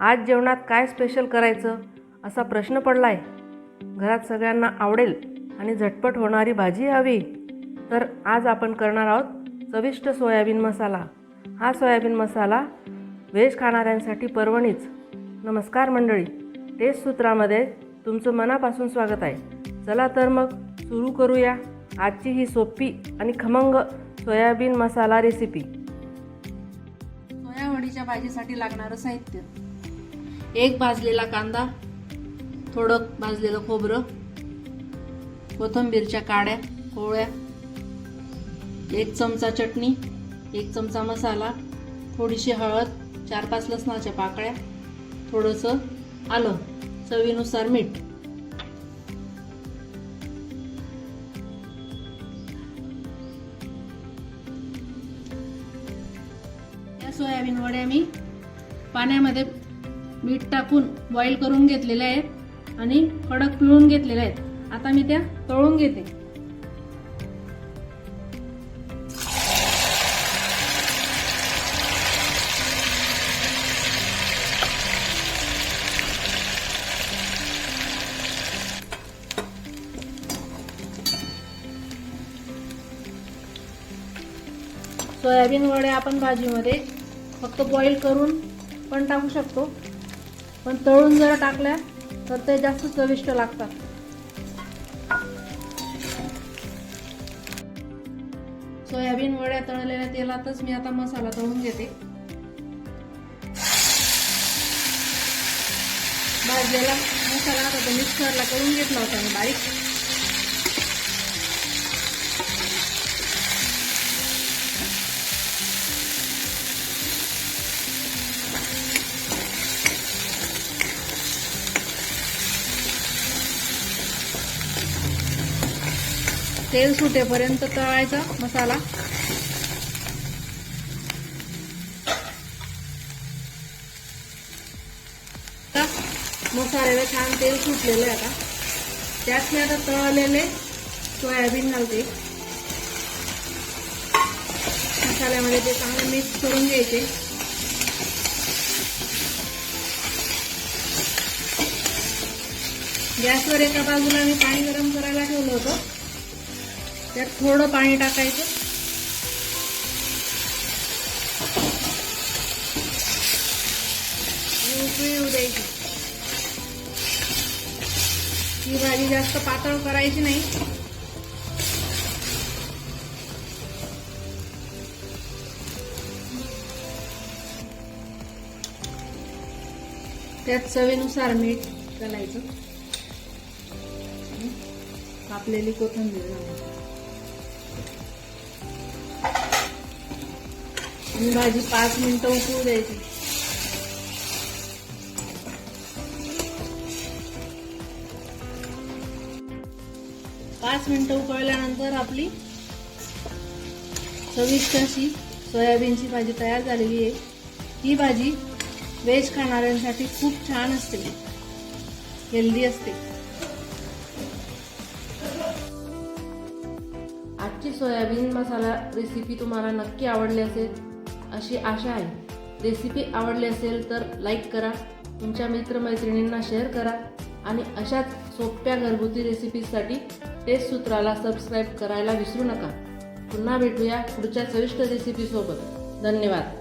आज जेवणात काय स्पेशल करायचं असा प्रश्न पडला आहे घरात सगळ्यांना आवडेल आणि झटपट होणारी भाजी हवी तर आज आपण करणार आहोत चविष्ट सोयाबीन मसाला. हा सोयाबीन मसाला व्हेज खाणाऱ्यांसाठी पर्वणीच. नमस्कार मंडळी टेस्ट सूत्रामध्ये तुमचं मनापासून स्वागत आहे. चला तर मग सुरू करूया आजची ही सोपी आणि खमंग सोयाबीन मसाला रेसिपी सोयावडीच्या भाजीसाठी लागणारं साहित्य. एक भाजलेला कांदा थोडं भाजलेलं खोबरं कोथिंबीरच्या काड्या कोवळ्या एक चमचा चटणी एक चमचा मसाला थोडीशी हळद चार पाच लसणाच्या पाकळ्या थोडंसं आलं चवीनुसार मीठ. या सोयाबीन वड्या मी पाण्यामध्ये मीठ टाकून बॉईल करून घेतलेले आहेत आणि कडक पिळून घेतलेले आहेत आता मी त्या तळून घेते. सोयाबीन वडे आपण भाजीमध्ये फक्त बॉईल करून पण टाकू शकतो. पण तळून जर टाकल्या तर ते जास्त चविष्ट लागतात. सोयाबीन वड्या तळलेल्या तेलातच मी आता मसाला तळून घेते. भाजलेला मसाला आता तो मिक्सरला करून घेतला होता मी बारीक. तेल सुटेपर्यंत तळायचा मसाला. मसाल्याला छान तेल सुटलेलं आहे आता. त्यात मी आता तळलेले सोयाबीन घालते. मसाल्यामध्ये ते चांगलं मिक्स करून घ्यायचे. गॅसवर एका बाजूला मी पाणी गरम करायला ठेवलं होतं. त्यात थोडं पाणी टाकायचं. उकळी येऊ द्यायची. ही भाजी जास्त पातळ करायची नाही. त्यात चवीनुसार मीठ घालायचं. कापलेली कोथिंबीर घालायची. आणि भाजी पाच मिनिटं उकळू द्यायची. पाच मिनिटं उकळल्यानंतर आपली चविष्ट अशी सोयाबीनची भाजी तयार झालेली आहे. ही भाजी व्हेज खाणाऱ्यांसाठी खूप छान असते. हेल्दी असते. आजची सोयाबीन मसाला रेसिपी तुम्हाला नक्की आवडली असेल अशी आशा आहे. रेसिपी आवडली असेल तर लाईक करा तुमच्या मित्रमैत्रिणींना शेअर करा आणि अशाच सोप्या घरगुती रेसिपीजसाठी टेस्ट सूत्राला सबस्क्राईब करायला विसरू नका. पुन्हा भेटूया पुढच्या चविष्ट रेसिपीसोबत धन्यवाद.